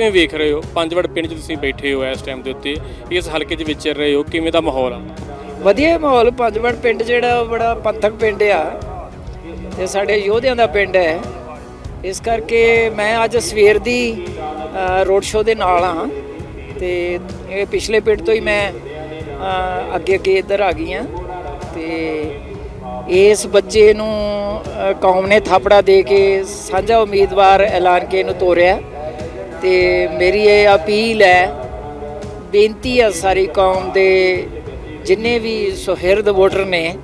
ਕਿਵੇਂ ਵੇਖ ਰਹੇ ਹੋ? ਪੰਜਵੜ ਪਿੰਡ 'ਚ ਤੁਸੀਂ ਬੈਠੇ ਹੋ ਇਸ ਟਾਈਮ ਦੇ ਉੱਤੇ। ਇਸ ਹਲਕੇ 'ਚ ਵਿਚਰ ਰਹੇ ਹੋ, ਕਿਵੇਂ ਦਾ ਮਾਹੌਲ ਆ? ਵਧੀਆ ਮਾਹੌਲ, ਪੰਜਵੜ ਪਿੰਡ ਜਿਹੜਾ ਬੜਾ ਪੰਥਕ ਪਿੰਡ ਆ। ਤੇ ਸਾਡੇ ਯੋਧਿਆਂ ਦਾ ਪਿੰਡ ਹੈ। ਇਸ ਕਰਕੇ ਮੈਂ ਅੱਜ ਸਵੇਰ ਦੀ ਰੋਡ ਸ਼ੋਅ ਦੇ ਨਾਲ ਹਾਂ। ਤੇ ਇਹ ਪਿਛਲੇ ਪਿੰਡ ਤੋਂ ਹੀ ਮੈਂ ਅੱਗੇ ਅੱਗੇ ਇੱਧਰ ਆ ਗਈ ਹਾਂ। ਤੇ ਇਸ ਬੱਚੇ ਨੂੰ ਕੌਮ ਨੇ ਥਾਪੜਾ ਦੇ ਕੇ ਸਾਂਝਾ ਉਮੀਦਵਾਰ ਐਲਾਨ ਕੇ ਇਹਨੂੰ ਤੋਰਿਆ। ਤੇ ਮੇਰੀ ਇਹ ਅਪੀਲ ਹੈ, ਬੇਨਤੀ ਆ ਸਾਰੀ ਕੌਮ ਦੇ ਜਿੰਨੇ ਵੀ ਸੁਹਿਰਦ ਵੋਟਰ ਨੇ,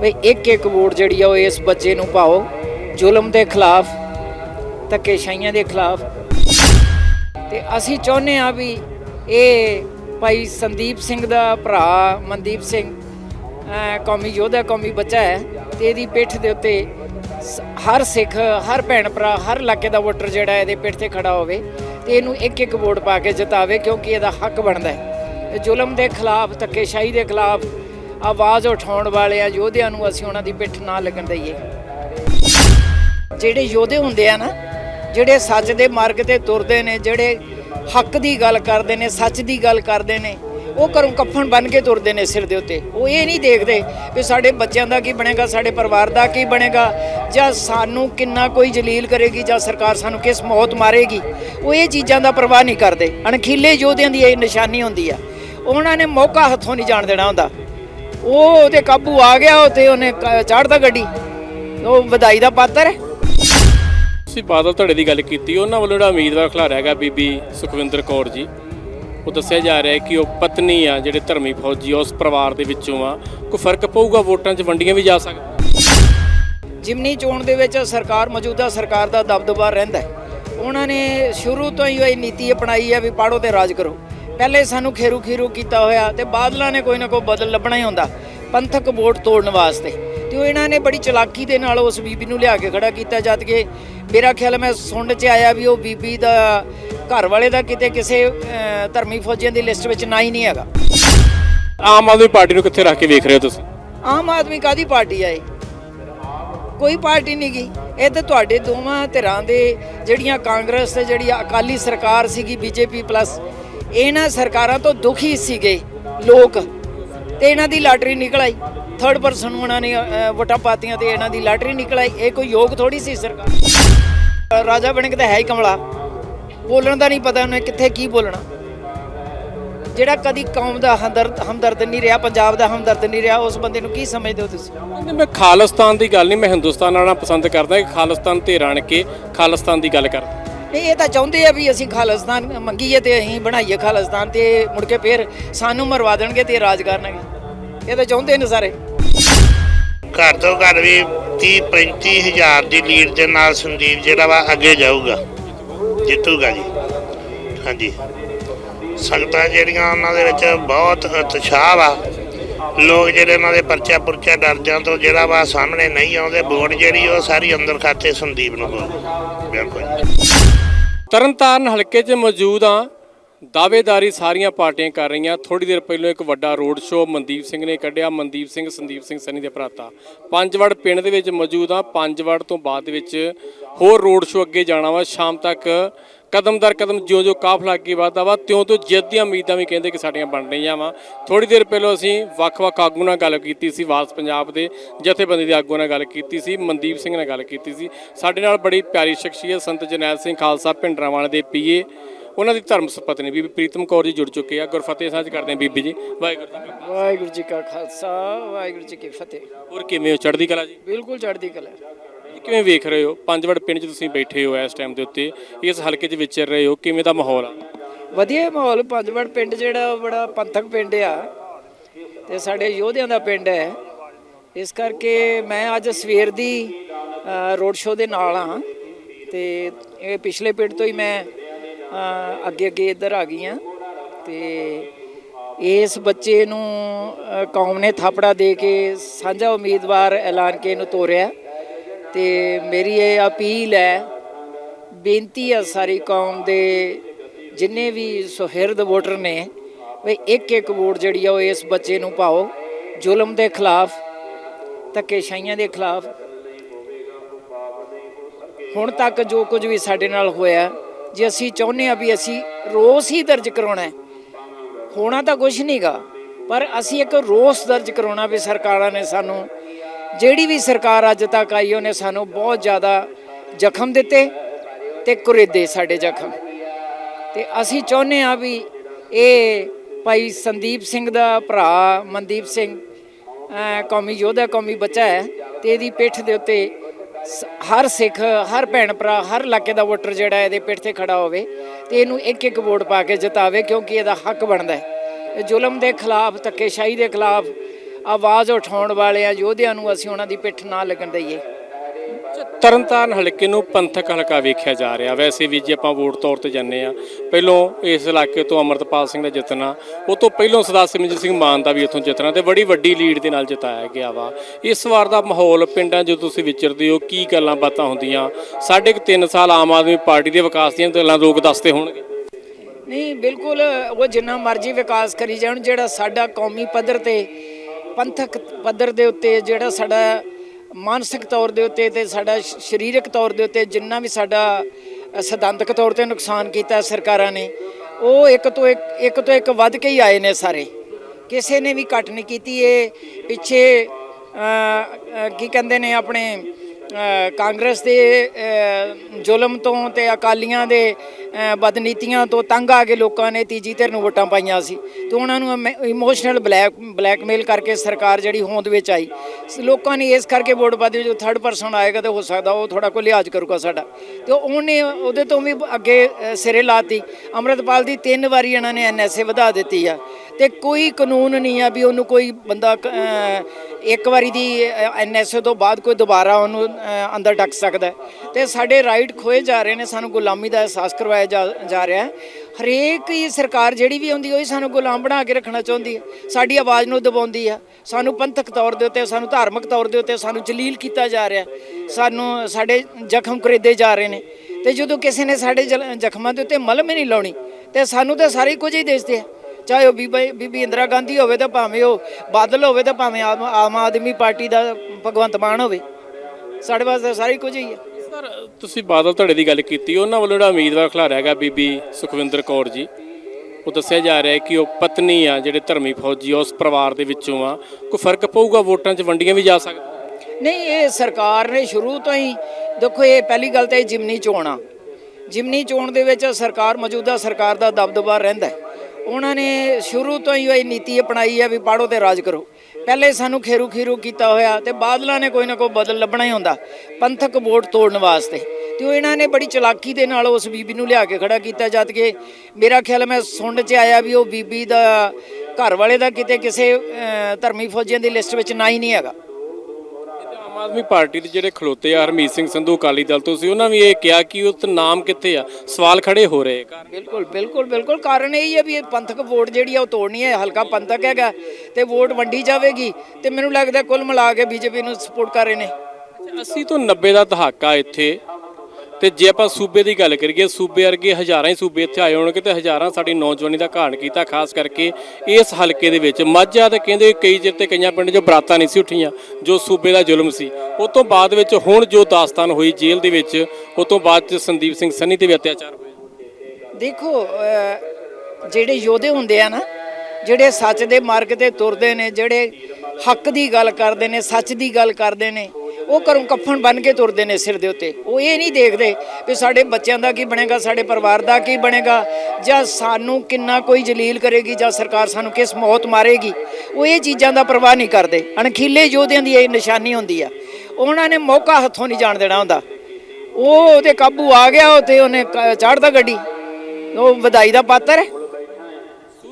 ਵੀ ਇੱਕ ਇੱਕ ਵੋਟ ਜਿਹੜੀ ਆ ਉਹ ਇਸ ਬੱਚੇ ਨੂੰ ਪਾਓ, ਜ਼ੁਲਮ ਦੇ ਖਿਲਾਫ, ਧੱਕੇਸ਼ਾਹੀਆਂ ਦੇ ਖਿਲਾਫ। ਤੇ ਅਸੀਂ ਚਾਹੁੰਦੇ ਆ ਵੀ ਇਹ ਭਾਈ ਸੰਦੀਪ ਸਿੰਘ ਦਾ ਭਰਾ ਮਨਦੀਪ ਸਿੰਘ ਕੌਮੀ ਯੋਧਾ, ਕੌਮੀ ਬੱਚਾ ਹੈ ਤੇ ਇਹਦੀ ਪਿੱਠ ਦੇ ਉੱਤੇ ਸ- ਹਰ ਸਿੱਖ, ਹਰ ਭੈਣ ਭਰਾ, ਹਰ ਇਲਾਕੇ ਦਾ ਵੋਟਰ ਜਿਹੜਾ ਇਹਦੇ ਪਿੱਠ ਤੇ ਖੜਾ ਹੋਵੇ। ਤੇ ਇਹਨੂੰ ਇੱਕ ਇੱਕ ਵੋਟ ਪਾ ਕੇ ਜਿਤਾਵੇ, ਕਿਉਂਕਿ ਇਹਦਾ ਹੱਕ ਬਣਦਾ ਹੈ। ਇਹ ਜ਼ੁਲਮ ਦੇ ਖਿਲਾਫ, ਧੱਕੇਸ਼ਾਹੀ ਦੇ ਖਿਲਾਫ ਆਵਾਜ਼ ਉਠਾਉਣ ਵਾਲਿਆਂ ਯੋਧਿਆਂ ਨੂੰ ਅਸੀਂ ਉਹਨਾਂ ਦੀ ਪਿੱਠ ਨਾ ਲੱਗਣ ਦਈਏ। ਜਿਹੜੇ ਯੋਧੇ ਹੁੰਦੇ ਆ ਨਾ, ਜਿਹੜੇ ਸੱਚ ਦੇ ਮਾਰਗ ਤੇ ਤੁਰਦੇ ਨੇ, ਜਿਹੜੇ ਹੱਕ ਦੀ ਗੱਲ ਕਰਦੇ ਨੇ, ਸੱਚ ਦੀ ਗੱਲ ਕਰਦੇ ਨੇ ਉਹ ਘਰੋਂ ਕਫਨ ਬਨ ਕੇ ਤੁਰਦੇ ਨੇ ਸਿਰ ਦੇ ਉੱਤੇ। ਉਹ ਇਹ ਨਹੀਂ ਦੇਖਦੇ ਵੀ ਸਾਡੇ ਬੱਚਿਆਂ ਦਾ ਕੀ ਬਣੇਗਾ, ਸਾਡੇ ਪਰਿਵਾਰ ਦਾ ਕੀ ਬਣੇਗਾ, ਜਾਂ ਸਾਨੂੰ ਕਿੰਨਾ ਕੋਈ ਜਲੀਲ ਕਰੇਗੀ, ਜਾਂ ਸਰਕਾਰ ਸਾਨੂੰ ਕਿਸ ਮੌਤ ਮਾਰੇਗੀ। ਉਹ ਇਹ ਚੀਜ਼ਾਂ ਦਾ ਪਰਵਾਹ ਨਹੀਂ ਕਰਦੇ। ਅਣਖੀਲੇ ਯੋਧਿਆਂ ਦੀ ਇਹ ਨਿਸ਼ਾਨੀ ਹੁੰਦੀ ਆ। ਉਹਨਾਂ ਨੇ ਮੌਕਾ ਹੱਥੋਂ ਨਹੀਂ ਜਾਣ ਦੇਣਾ ਹੁੰਦਾ। ਉਹ ਉਹਦੇ ਕਾਬੂ ਆ ਗਿਆ, ਉਹ ਤੇ ਉਹਨੇ ਚਾੜਦਾ ਗੱਡੀ। ਉਹ ਵਧਾਈ ਦਾ ਪਾਤਰ ਹੈ। ਤੁਸੀਂ ਬਾਦਲ ਧੜੇ ਦੀ ਗੱਲ ਕੀਤੀ, ਉਹਨਾਂ ਵੱਲੋਂ ਜਿਹੜਾ ਉਮੀਦਵਾਰ ਖਿਲਾਰਿਆ ਹੈਗਾ ਬੀਬੀ ਸੁਖਵਿੰਦਰ ਕੌਰ ਜੀ। ਉਹ ਦੱਸਿਆ ਜਾ ਰਿਹਾ ਹੈ ਕਿ ਉਹ ਪਤਨੀ ਆ ਜਿਹੜੇ ਧਰਮੀ ਫੌਜੀ ਆ, ਉਸ ਪਰਿਵਾਰ ਦੇ ਵਿੱਚੋਂ ਆ। ਕੋਈ ਫ਼ਰਕ ਪਊਗਾ ਵੋਟਾਂ 'ਚ? ਵੰਡੀਆਂ ਵੀ ਜਾ ਸਕਦਾ ਜਿਮਨੀ ਚੋਣ ਦੇ ਵਿੱਚ ਸਰਕਾਰ ਮੌਜੂਦਾ ਸਰਕਾਰ ਦਾ ਦਬਦਬਾ ਰਹਿੰਦਾ ਹੈ। ਉਹਨਾਂ ਨੇ ਸ਼ੁਰੂ ਤੋਂ ਹੀ ਇਹ ਨੀਤੀ ਅਪਣਾਈ ਹੈ ਵੀ ਪਾੜੋ ਤੇ ਰਾਜ ਕਰੋ। ਪਹਿਲੇ ਸਾਨੂੰ ਖੇਰੂ ਖੀਰੂ ਕੀਤਾ ਹੋਇਆ ਤੇ ਬਾਦਲਾਂ ਨੇ ਕੋਈ ਨਾ ਕੋਈ ਬਦਲ ਲੱਭਣਾ ਹੀ ਹੁੰਦਾ। ਪੰਥਕ ਵੋਟ ਤੋੜਨ ਵਾਸਤੇ। ਤੇ ਉਹ ਇਹਨਾਂ ਨੇ ਬੜੀ ਚਲਾਕੀ ਦੇ ਨਾਲ ਉਸ ਬੀਬੀ ਨੂੰ ਲਿਆ ਕੇ ਖੜਾ ਕੀਤਾ ਜਦ ਕਿ ਮੇਰਾ ਖਿਆਲ ਮੈਂ ਸੁਣਨ ਚ ਆਇਆ ਵੀ ਉਹ ਬੀਬੀ ਦਾ ਘਰ ਵਾਲੇ ਦਾ ਕਿਤੇ ਕਿਸੇ ਧਰਮੀ ਫੌਜੀਆਂ ਦੀ ਲਿਸਟ ਵਿੱਚ ਨਾ ਹੀ ਨਹੀਂ ਹੈਗਾ। ਆਮ ਆਦਮੀ ਪਾਰਟੀ ਨੂੰ ਕਿੱਥੇ ਰੱਖ ਕੇ ਵੇਖ ਰਹੇ ਹੋ ਤੁਸੀਂ? ਆਮ ਆਦਮੀ ਕਾਦੀ ਪਾਰਟੀ ਆ ਇਹ? ਕੋਈ ਪਾਰਟੀ ਨਹੀਂ ਗਈ ਇਹ ਤਾਂ ਤੁਹਾਡੇ ਦੋਵਾਂ ਧਿਰਾਂ ਦੇ ਜਿਹੜੀਆਂ ਕਾਂਗਰਸ ਤੇ ਜਿਹੜੀ ਅਕਾਲੀ ਸਰਕਾਰ ਸੀਗੀ ਬੀਜੇਪੀ ਪਲੱਸ ਇਹਨਾਂ ਸਰਕਾਰਾਂ ਤੋਂ ਦੁਖੀ ਸੀਗੇ ਲੋਕ ਤੇ ਇਹਨਾਂ ਦੀ ਲਾਟਰੀ ਨਿਕਲ ਆਈ। ਥਰਡ ਪਰਸਨ ਨੂੰ ਉਹਨਾਂ ਨੇ ਵੋਟਾਂ ਪਾਤੀਆਂ ਤੇ ਇਹਨਾਂ ਦੀ ਲਾਟਰੀ ਨਿਕਲ ਆਈ। ਇਹ ਕੋਈ ਯੋਗ ਥੋੜੀ ਸੀ ਸਰਕਾਰ? ਰਾਜਾ ਬਣ ਕੇ ਤਾਂ ਹੈ ਹੀ ਕਮਲਾ। ਬੋਲਣ ਦਾ ਨਹੀਂ ਪਤਾ ਉਹਨੇ ਕਿੱਥੇ ਕੀ ਬੋਲਣਾ। ਜਿਹੜਾ ਕਦੀ ਕੌਮ ਦਾ ਹਮਦਰਦ ਹਮਦਰਦ ਨਹੀਂ ਰਿਹਾ ਪੰਜਾਬ ਦਾ ਹਮਦਰਦ ਨਹੀਂ ਰਿਹਾ ਉਸ ਬੰਦੇ ਨੂੰ ਕੀ ਸਮਝਦੇ ਹੋ ਤੁਸੀਂ? ਮੈਂ ਖਾਲਿਸਤਾਨ ਦੀ ਗੱਲ ਨਹੀਂ ਮੈਂ ਹਿੰਦੁਸਤਾਨ ਵਾਲਾ ਪਸੰਦ ਕਰਦਾ ਕਿ ਖਾਲਿਸਤਾਨ ਤੇ ਰਣ ਕੇ ਖਾਲਿਸਤਾਨ ਦੀ ਗੱਲ ਕਰਦਾ ਨਹੀਂ ਇਹ ਤਾਂ ਚਾਹੁੰਦੇ ਆ ਵੀ ਅਸੀਂ ਖਾਲਿਸਤਾਨ ਮੰਗੀਏ ਤੇ ਅਸੀਂ ਬਣਾਈਏ ਖਾਲਿਸਤਾਨ ਤੇ ਮੁੜ ਕੇ ਫੇਰ ਸਾਨੂੰ ਮਰਵਾ ਦੇਣਗੇ ਤੇ ਰਾਜ ਕਰਨਗੇ। ਇਹ ਤਾਂ ਚਾਹੁੰਦੇ ਨੇ ਸਾਰੇ। ਘੱਟ ਤੋਂ ਘੱਟ ਵੀ 30 35 ਹਜ਼ਾਰ ਦੀ ਲੀਡ ਦੇ ਨਾਲ ਸੰਦੀਪ ਜਿਹੜਾ ਵਾ ਅੱਗੇ ਜਾਊਗਾ। ਜਿੱਤੂਗਾ ਜੀ। ਹਾਂਜੀ। ਸੰਗਤਾਂ ਜਿਹੜੀਆਂ ਉਹਨਾਂ ਦੇ ਵਿੱਚ ਬਹੁਤ ਉਤਸ਼ਾਹ ਵਾ। ਲੋਕ ਜਿਹੜੇ ਉਹਨਾਂ ਦੇ ਪਰਚਾ ਪੁਰਚਾ ਡਰਦਿਆਂ ਤੋਂ ਜਿਹੜਾ ਵਾ ਸਾਹਮਣੇ ਨਹੀਂ ਆਉਂਦੇ ਵੋਟ ਜਿਹੜੀ ਉਹ ਸਾਰੀ ਅੰਦਰ ਖਾਤੇ ਸੰਦੀਪ ਨੂੰ ਪਾਓ ਬਿਲਕੁਲ ਤਰਨਤਾਰਨ ਹਲਕੇ 'ਚ ਮੌਜੂਦ ਆ ਦਾਅਵੇਦਾਰੀ ਸਾਰੀਆਂ ਪਾਰਟੀਆਂ ਕਰ ਰਹੀਆਂ। ਥੋੜੀ ਦੇਰ ਪਹਿਲਾਂ ਇੱਕ ਵੱਡਾ ਰੋਡ ਸ਼ੋਅ ਮਨਦੀਪ ਸਿੰਘ ਨੇ ਕੱਢਿਆ। ਮਨਦੀਪ ਸਿੰਘ, ਸੰਦੀਪ ਸਿੰਘ ਸਨੀ ਦੇ ਭਰਾਤਾ ਪੰਜਵੜ ਪਿੰਡ ਦੇ ਵਿੱਚ ਮੌਜੂਦ ਆ ਪੰਜਵੜ ਤੋਂ ਬਾਅਦ ਦੇ ਵਿੱਚ ਹੋਰ ਰੋਡ ਸ਼ੋਅ ਅੱਗੇ ਜਾਣਾ ਵਾ। ਸ਼ਾਮ ਤੱਕ ਕਦਮ ਦਰ ਕਦਮ ਜਿਉਂ-ਜਿਉਂ ਕਾਫਲਾ ਅੱਗੇ ਵਧਦਾ ਵਾ ਤਿਉਂ ਤੋਂ ਜਿੱਤ ਦੀਆਂ ਉਮੀਦਾਂ ਵੀ ਕਹਿੰਦੇ ਕਿ ਸਾਡੀਆਂ ਬਣ ਰਹੀਆਂ ਵਾ। ਥੋੜੀ ਦੇਰ ਪਹਿਲਾਂ ਅਸੀਂ ਵੱਖ-ਵੱਖ ਆਗੂ ਨਾਲ ਗੱਲ ਕੀਤੀ ਸੀ ਵਾਸ ਪੰਜਾਬ ਦੇ ਜਥੇਬੰਦੀ ਦੇ ਆਗੂ ਨਾਲ ਗੱਲ ਕੀਤੀ ਸੀ, ਮਨਦੀਪ ਸਿੰਘ ਨਾਲ ਗੱਲ ਕੀਤੀ ਸੀ। ਸਾਡੇ ਨਾਲ ਬੜੀ ਪਿਆਰੀ ਸ਼ਖਸੀਅਤ ਸੰਤ ਜਰਨੈਲ ਸਿੰਘ ਖਾਲਸਾ ਭਿੰਡਰਾਂਵਾਲੇ ਦੇ ਪੀਏ ਉਹਨਾਂ ਦੀ ਧਰਮ ਸੁਪਤਨੀ ਬੀਬੀ ਪ੍ਰੀਤਮ ਕੌਰ ਜੀ ਜੁੜ ਚੁੱਕੇ ਆ। ਗੁਰਫਤਿਹ ਸਾਂਝ ਕਰਦੇ ਆ ਬੀਬੀ ਜੀ। ਵਾਹਿਗੁਰੂ ਜੀ ਕਾ ਖਾਲਸਾ। ਵਾਹਿਗੁਰੂ ਜੀ ਕਾ ਖਾਲਸਾ ਵਾਹਿਗੁਰੂ ਜੀ ਕੀ ਫਤਿਹ। ਹੋਰ ਕਿਵੇਂ ਹੋ? ਚੜ੍ਹਦੀ ਕਲਾ ਜੀ? ਬਿਲਕੁਲ ਚੜ੍ਹਦੀ ਕਲਾ। ਕਿਵੇਂ ਵੇਖ ਰਹੇ ਹੋ? ਪੰਜਵੜ ਪਿੰਡ 'ਚ ਤੁਸੀਂ ਬੈਠੇ ਹੋ ਇਸ ਟਾਈਮ ਦੇ ਉੱਤੇ। ਇਸ ਹਲਕੇ 'ਚ ਵਿਚਰ ਰਹੇ ਹੋ। ਕਿਵੇਂ ਦਾ ਮਾਹੌਲ ਆ? ਵਧੀਆ ਮਾਹੌਲ। ਪੰਜਵੜ ਪਿੰਡ ਜਿਹੜਾ ਬੜਾ ਪੰਥਕ ਪਿੰਡ ਆ। ਤੇ ਸਾਡੇ ਯੋਧਿਆਂ ਦਾ ਪਿੰਡ ਹੈ। ਇਸ ਕਰਕੇ ਮੈਂ ਅੱਜ ਸਵੇਰ ਦੀ ਰੋਡ ਸ਼ੋਅ ਦੇ ਨਾਲ ਹਾਂ। ਤੇ ਇਹ ਪਿਛਲੇ ਪਿੰਡ ਤੋਂ ਹੀ ਮੈਂ ਅੱਗੇ ਅੱਗੇ ਇੱਧਰ ਆ ਗਈਆਂ ਹਾਂ ਤੇ ਇਸ ਬੱਚੇ ਨੂੰ ਕੌਮ ਨੇ ਥਾਪੜਾ ਦੇ ਕੇ ਸਾਂਝਾ ਉਮੀਦਵਾਰ ਐਲਾਨ ਕੇ ਇਹਨੂੰ ਤੋਰਿਆ। ਤੇ ਮੇਰੀ ਇਹ ਅਪੀਲ ਹੈ, ਬੇਨਤੀ ਆ ਸਾਰੀ ਕੌਮ ਦੇ ਜਿੰਨੇ ਵੀ ਸੁਹਿਰਦ ਵੋਟਰ ਨੇ, ਵੀ ਇੱਕ ਇੱਕ ਵੋਟ ਜਿਹੜੀ ਆ ਉਹ ਇਸ ਬੱਚੇ ਨੂੰ ਪਾਓ। ਜ਼ੁਲਮ ਦੇ ਖਿਲਾਫ, ਧੱਕੇਸ਼ਾਹੀਆਂ ਦੇ ਖਿਲਾਫ। ਹੁਣ ਤੱਕ ਜੋ ਕੁਝ ਵੀ ਸਾਡੇ ਨਾਲ ਹੋਇਆ ਜੇ ਅਸੀਂ ਚਾਹੁੰਦੇ ਆ ਵੀ ਅਸੀਂ ਰੋਸ ਹੀ ਦਰਜ ਕਰਾਉਣਾ ਹੈ, ਹੋਣਾ ਤਾਂ ਕੁਝ ਨਹੀਂਗਾ ਪਰ ਅਸੀਂ ਇੱਕ ਰੋਸ ਦਰਜ ਕਰਾਉਣਾ ਵੀ ਸਰਕਾਰਾਂ ਨੇ ਸਾਨੂੰ, ਜਿਹੜੀ ਵੀ ਸਰਕਾਰ ਅੱਜ ਤੱਕ ਆਈ ਉਹਨੇ ਸਾਨੂੰ ਬਹੁਤ ਜ਼ਿਆਦਾ ਜ਼ਖਮ ਦਿੱਤੇ ਤੇ ਕੁਰੇਦੇ ਸਾਡੇ ਜ਼ਖਮ। ਤੇ ਅਸੀਂ ਚਾਹੁੰਦੇ ਆ ਵੀ ਇਹ ਭਾਈ ਸੰਦੀਪ ਸਿੰਘ ਦਾ ਭਰਾ ਮਨਦੀਪ ਸਿੰਘ ਕੌਮੀ ਯੋਧਾ ਕੌਮੀ ਬੱਚਾ ਹੈ, ਤੇ ਇਹਦੀ ਪਿੱਠ ਦੇ ਉੱਤੇ ਹਰ ਸਿੱਖ, ਹਰ ਭੈਣ ਭਰਾ, ਹਰ ਇਲਾਕੇ ਦਾ ਵੋਟਰ ਜਿਹੜਾ ਇਹਦੇ ਪਿੱਠ ਤੇ ਖੜਾ ਹੋਵੇ ਤੇ ਇਹਨੂੰ ਇੱਕ ਇੱਕ ਵੋਟ ਪਾ ਕੇ ਜਿਤਾਵੇ ਕਿਉਂਕਿ ਇਹਦਾ ਹੱਕ ਬਣਦਾ ਹੈ। ਜ਼ੁਲਮ ਦੇ ਖਿਲਾਫ, ਧੱਕੇਸ਼ਾਹੀ ਦੇ ਖਿਲਾਫ ਆਵਾਜ਼ ਉਠਾਉਣ ਵਾਲਿਆਂ ਯੋਧਿਆਂ ਨੂੰ ਅਸੀਂ ਉਹਨਾਂ ਦੀ ਪਿੱਠ ਨਾ ਲੱਗਣ ਦਈਏ। ਤਰਨਤਾਰਨ ਹਲਕੇ ਨੂੰ ਪੰਥਕ ਹਲਕਾ ਵੇਖਿਆ ਜਾ ਰਿਹਾ। ਵੈਸੇ ਵੀ ਜੇ ਆਪਾਂ ਵੋਟ ਤੌਰ ਤੇ ਜਾਂਦੇ ਆ ਪਹਿਲੋਂ ਇਸ ਇਲਾਕੇ ਤੋਂ ਅਮਰਤਪਾਲ ਸਿੰਘ ਦਾ ਜਿੱਤਣਾ, ਉਹ ਤੋਂ ਪਹਿਲੋਂ ਸਰਦਾਰ ਸਿਮਰਜੀਤ ਸਿੰਘ ਮਾਨ ਦਾ ਵੀ ਇੱਥੋਂ ਜਿੱਤਣਾ ਤੇ ਬੜੀ ਵੱਡੀ ਲੀਡ ਦੇ ਨਾਲ ਜਿਤਾਇਆ ਗਿਆ ਵਾ। ਇਸ ਵਾਰ ਦਾ ਮਾਹੌਲ ਪਿੰਡਾਂ 'ਚ ਤੁਸੀਂ ਵਿਚਰਦੇ ਹੋ, ਕੀ ਗੱਲਾਂ ਬਾਤਾਂ ਹੁੰਦੀਆਂ? ਸਾਢੇ ਕੁ ਤਿੰਨ ਸਾਲ ਆਮ ਆਦਮੀ ਪਾਰਟੀ ਦੇ ਵਿਕਾਸ ਦੀਆਂ ਗੱਲਾਂ ਲੋਕ ਦੱਸਦੇ ਹੋਣਗੇ। ਨਹੀਂ, ਬਿਲਕੁਲ, ਉਹ ਜਿੰਨਾ ਮਰਜ਼ੀ ਵਿਕਾਸ ਕਰੀ ਜਾਣ, ਜਿਹੜਾ ਸਾਡਾ ਕੌਮੀ ਪੱਧਰ ਤੇ, ਪੰਥਕ ਪੱਧਰ ਦੇ ਉੱਤੇ ਜਿਹੜਾ ਸਾਡਾ ਮਾਨਸਿਕ ਤੌਰ ਦੇ ਉੱਤੇ ਤੇ ਸਾਡਾ ਸਰੀਰਕ ਤੌਰ ਦੇ ਉੱਤੇ ਜਿੰਨਾ ਵੀ ਸਾਡਾ ਸਿਧਾਂਤਕ ਤੌਰ ਤੇ ਨੁਕਸਾਨ ਕੀਤਾ ਸਰਕਾਰਾਂ ਨੇ, ਉਹ ਇੱਕ ਤੋਂ ਇੱਕ ਇੱਕ ਤੋਂ ਇੱਕ ਵੱਧ ਕੇ ਹੀ ਆਏ ਨੇ ਸਾਰੇ। ਕਿਸੇ ਨੇ ਵੀ ਘੱਟ ਨਹੀਂ ਕੀਤੀ ਇਹ, ਪਿੱਛੇ ਕੀ ਕਹਿੰਦੇ ਨੇ ਆਪਣੇ ਕਾਂਗਰਸ ਦੇ ਜ਼ੁਲਮ ਤੋਂ ਤੇ ਅਕਾਲੀਆਂ ਦੇ ਬਦਨੀਤੀਆਂ ਤੋਂ ਤੰਗ ਆ ਕੇ ਲੋਕਾਂ ਨੇ ਤੀਜੀ ਧਿਰ ਨੂੰ ਵੋਟਾਂ ਪਾਈਆਂ ਸੀ। ਤੇ ਉਹਨਾਂ ਨੂੰ ਇਮੋਸ਼ਨਲ ਬਲੈਕ ਬਲੈਕਮੇਲ ਕਰਕੇ ਸਰਕਾਰ ਜਿਹੜੀ ਹੋਂਦ ਵਿੱਚ ਆਈ। ਲੋਕਾਂ ਨੇ ਇਸ ਕਰਕੇ ਵੋਟ ਪਾਦੀ ਜੋ ਥਰਡ ਪਰਸਨ ਆਏਗਾ ਤੇ ਹੋ ਸਕਦਾ ਉਹ ਥੋੜਾ ਕੋ ਲਿਹਾਜ਼ ਕਰੂਗਾ ਸਾਡਾ। ਤੇ ਉਹਨੇ ਉਹਦੇ ਤੋਂ ਵੀ ਅੱਗੇ ਅ, ਸਿਰੇ ਲਾਤੀ। ਅੰਮ੍ਰਿਤਪਾਲ ਦੀ ਤਿੰਨ ਵਾਰੀ ਇਹਨਾਂ ਨੇ ਐਨਐਸਏ ਵਧਾ ਦਿੱਤੀ ਆ। ਤੇ ਕੋਈ ਕਾਨੂੰਨ ਨਹੀਂ ਆ ਵੀ ਉਹਨੂੰ ਕੋਈ ਬੰਦਾ ਇੱਕ ਵਾਰੀ ਦੀ ਐਨਐਸਏ ਤੋਂ ਬਾਅਦ ਕੋਈ ਦੁਬਾਰਾ ਉਹਨੂੰ ਅੰਦਰ ਡੱਕ ਸਕਦਾ ਹੈ। ਤੇ ਸਾਡੇ ਰਾਈਟ ਖੋਏ ਜਾ ਰਹੇ ਨੇ, ਸਾਨੂੰ ਗੁਲਾਮੀ ਦਾ ਅਹਿਸਾਸ ਕਰਵਾਇਆ ਜਾ ਜਾ ਰਿਹਾ ਹੈ। ਹਰੇਕ ਹੀ ਸਰਕਾਰ ਜਿਹੜੀ ਵੀ ਆਉਂਦੀ ਉਹ ਹੀ ਸਾਨੂੰ ਗੁਲਾਮ ਬਣਾ ਕੇ ਰੱਖਣਾ ਚਾਹੁੰਦੀ ਹੈ। ਸਾਡੀ ਆਵਾਜ਼ ਨੂੰ ਦਬਾਉਂਦੀ ਆ ਸਾਨੂੰ ਪੰਥਕ ਤੌਰ ਦੇ ਉੱਤੇ, ਸਾਨੂੰ ਧਾਰਮਿਕ ਤੌਰ ਦੇ ਉੱਤੇ ਸਾਨੂੰ ਜਲੀਲ ਕੀਤਾ ਜਾ ਰਿਹਾ ਸਾਨੂੰ ਸਾਡੇ ਜ਼ਖਮ ਖਰੀਦੇ ਜਾ ਰਹੇ ਨੇ। ਤੇ ਜਦੋਂ ਕਿਸੇ ਨੇ ਸਾਡੇ ਜਲ- ਜ਼ਖਮਾਂ ਦੇ ਉੱਤੇ ਮਲਮ ਹੀ ਨਹੀਂ ਲਾਉਣੀ, ਤੇ ਸਾਨੂੰ ਤਾਂ ਸਾਰੇ ਕੁਝ ਹੀ ਦੇਸਦੇ ਆ। ਚਾਹੇ ਉਹ ਬੀਬੀ ਬੀਬੀ ਇੰਦਰਾ ਗਾਂਧੀ ਹੋਵੇ ਤਾਂ ਭਾਵੇਂ ਉਹ ਬਾਦਲ ਹੋਵੇ ਤਾਂ ਭਾਵੇਂ ਆਮ ਆਮ ਆਦਮੀ ਪਾਰਟੀ ਦਾ ਭਗਵੰਤ ਮਾਨ ਹੋਵੇ। ਸਾਡੇ ਵਾਸਤੇ ਸਾਰੇ ਕੁਝ ਹੀ ਹੈ ਸਰ ਤੁਸੀਂ ਬਾਦਲ ਧੜੇ ਦੀ ਗੱਲ ਕੀਤੀ ਉਹਨਾਂ ਵੱਲੋਂ ਜਿਹੜਾ ਉਮੀਦਵਾਰ ਖਿਲਾਰਿਆ ਹੈਗਾ ਬੀਬੀ ਸੁਖਵਿੰਦਰ ਕੌਰ ਜੀ ਉਹ ਦੱਸਿਆ ਜਾ ਰਿਹਾ ਹੈ ਕਿ ਉਹ ਪਤਨੀ ਆ ਜਿਹੜੇ ਧਰਮੀ ਫੌਜੀ ਉਸ ਪਰਿਵਾਰ ਦੇ ਵਿੱਚੋਂ ਆ। ਕੋਈ ਫ਼ਰਕ ਪਊਗਾ ਵੋਟਾਂ 'ਚ ਵੰਡੀਆਂ ਵੀ ਜਾ ਸਕਦੀਆਂ? ਨਹੀਂ ਇਹ ਸਰਕਾਰ ਨੇ ਸ਼ੁਰੂ ਤੋਂ ਹੀ ਦੇਖੋ ਇਹ ਪਹਿਲੀ ਗੱਲ ਤਾਂ ਇਹ ਜਿਮਨੀ ਚੋਣ ਆ। ਜਿਮਨੀ ਚੋਣ ਦੇ ਵਿੱਚ ਸਰਕਾਰ ਮੌਜੂਦਾ ਸਰਕਾਰ ਦਾ ਦਬਦਬਾ ਰਹਿੰਦਾ। ਉਹਨਾਂ ਨੇ ਸ਼ੁਰੂ ਤੋਂ ਹੀ ਇਹ ਨੀਤੀ ਅਪਣਾਈ ਹੈ ਵੀ ਪਾੜੋ ਤੇ ਰਾਜ ਕਰੋ। ਪਹਿਲੇ ਸਾਨੂੰ ਖੇਰੂ ਖੇਰੂ ਕੀਤਾ ਹੋਇਆ ਤੇ ਬਾਦਲਾਂ ਨੇ ਕੋਈ ਨਾ ਕੋਈ ਬਦਲ ਲੱਭਣਾ ਹੀ ਹੁੰਦਾ, ਪੰਥਕ ਵੋਟ ਤੋੜਨ ਵਾਸਤੇ। ਤੇ ਉਹ ਇਹਨਾਂ ਨੇ ਬੜੀ ਚਲਾਕੀ ਦੇ ਨਾਲ ਉਸ ਬੀਬੀ ਨੂੰ ਲਿਆ ਕੇ ਖੜਾ ਕੀਤਾ, ਜਦ ਕਿ ਮੇਰਾ ਖਿਆਲ ਮੈਂ ਸੁਣ 'ਚ ਆਇਆ ਵੀ ਉਹ ਬੀਬੀ ਦਾ ਘਰ ਵਾਲੇ ਦਾ ਕਿਤੇ ਕਿਸੇ ਧਰਮੀ ਫੌਜੀਆਂ ਦੀ ਲਿਸਟ ਵਿੱਚ ਨਾ ਹੀ ਨਹੀਂ ਹੈਗਾ। ਆਮ ਆਦਮੀ ਪਾਰਟੀ ਦੇ ਜਿਹੜੇ ਖਲੋਤੇ ਆ ਹਰਮੀਤ ਸਿੰਘ ਸੰਧੂ ਅਕਾਲੀ ਦਲ ਤੋਂ ਸੀ ਉਹਨਾਂ ਵੀ ਇਹ ਕਿਹਾ ਕਿ ਉਹ ਨਾਮ ਕਿੱਥੇ ਆ? ਸਵਾਲ ਖੜੇ ਹੋ ਰਹੇ ਬਿਲਕੁਲ ਬਿਲਕੁਲ ਬਿਲਕੁਲ। ਕਾਰਨ ਇਹ ਹੀ ਹੈ ਵੀ ਇਹ ਪੰਥਕ ਵੋਟ ਜਿਹੜੀ ਆ ਉਹ ਤੋੜਨੀ ਹੈ ਹਲਕਾ ਪੰਥਕ ਹੈਗਾ ਤੇ ਵੋਟ ਵੰਡੀ ਜਾਵੇਗੀ ਤੇ ਮੈਨੂੰ ਲੱਗਦਾ ਕੁੱਲ ਮਿਲਾ ਕੇ ਬੀਜੇਪੀ ਨੂੰ ਸਪੋਰਟ ਕਰ ਰਹੇ ਨੇ। 80 ਤੋਂ 90 ਦਾ ਦਹਾਕਾ ਇੱਥੇ ਤੇ ਜੇ ਆਪਾਂ ਸੂਬੇ ਦੀ ਗੱਲ ਕਰੀਏ, ਸੂਬੇ ਵਰਗੇ ਹਜ਼ਾਰਾਂ ਹੀ ਸੂਬੇ ਇੱਥੇ ਆਏ ਹੋਣਗੇ ਤੇ ਹਜ਼ਾਰਾਂ ਸਾਡੀ ਨੌਜਵਾਨੀ ਦਾ ਘਾਣ ਕੀਤਾ, ਖਾਸ ਕਰਕੇ ਇਸ ਹਲਕੇ ਦੇ ਵਿੱਚ। ਮਾਝਾ ਤੇ ਕਹਿੰਦੇ ਕਈ ਚਿਰ ਤੇ ਕਈਆਂ ਪਿੰਡ 'ਚ ਬਰਾਤਾਂ ਨਹੀਂ ਸੀ ਉੱਠੀਆਂ, ਜੋ ਸੂਬੇ ਦਾ ਜ਼ੁਲਮ ਸੀ। ਉਸ ਤੋਂ ਬਾਅਦ ਵਿੱਚ ਹੁਣ ਜੋ ਦਾਸਤਾਨ ਹੋਈ ਜੇਲ੍ਹ ਦੇ ਵਿੱਚ, ਉਸ ਤੋਂ ਬਾਅਦ 'ਚ ਸੰਦੀਪ ਸਿੰਘ ਸੰਨੀ ਤੇ ਵੀ ਅਤਿਆਚਾਰ ਹੋਇਆ। ਦੇਖੋ ਜਿਹੜੇ ਯੋਧੇ ਹੁੰਦੇ ਆ ਨਾ, ਜਿਹੜੇ ਸੱਚ ਦੇ ਮਾਰਗ ਤੇ ਤੁਰਦੇ ਨੇ, ਜਿਹੜੇ ਹੱਕ ਦੀ ਗੱਲ ਕਰਦੇ ਨੇ, ਸੱਚ ਦੀ ਗੱਲ ਕਰਦੇ ਨੇ ਉਹ ਘਰੋਂ ਕਫਨ ਬਨ ਕੇ ਤੁਰਦੇ ਨੇ ਸਿਰ ਦੇ ਉੱਤੇ। ਉਹ ਇਹ ਨਹੀਂ ਦੇਖਦੇ ਵੀ ਸਾਡੇ ਬੱਚਿਆਂ ਦਾ ਕੀ ਬਣੇਗਾ, ਸਾਡੇ ਪਰਿਵਾਰ ਦਾ ਕੀ ਬਣੇਗਾ, ਜਾਂ ਸਾਨੂੰ ਕਿੰਨਾ ਕੋਈ ਜਲੀਲ ਕਰੇਗੀ, ਜਾਂ ਸਰਕਾਰ ਸਾਨੂੰ ਕਿਸ ਮੌਤ ਮਾਰੇਗੀ। ਉਹ ਇਹ ਚੀਜ਼ਾਂ ਦਾ ਪਰਵਾਹ ਨਹੀਂ ਕਰਦੇ। ਅਣਖੀਲੇ ਯੋਧਿਆਂ ਦੀ ਇਹ ਨਿਸ਼ਾਨੀ ਹੁੰਦੀ ਆ। ਉਹਨਾਂ ਨੇ ਮੌਕਾ ਹੱਥੋਂ ਨਹੀਂ ਜਾਣ ਦੇਣਾ ਹੁੰਦਾ। ਉਹ ਉਹਦੇ ਕਾਬੂ ਆ ਗਿਆ, ਉਹ ਤੇ ਉਹਨੇ ਚਾੜਦਾ ਗੱਡੀ। ਉਹ ਵਧਾਈ ਦਾ ਪਾਤਰ ਹੈ।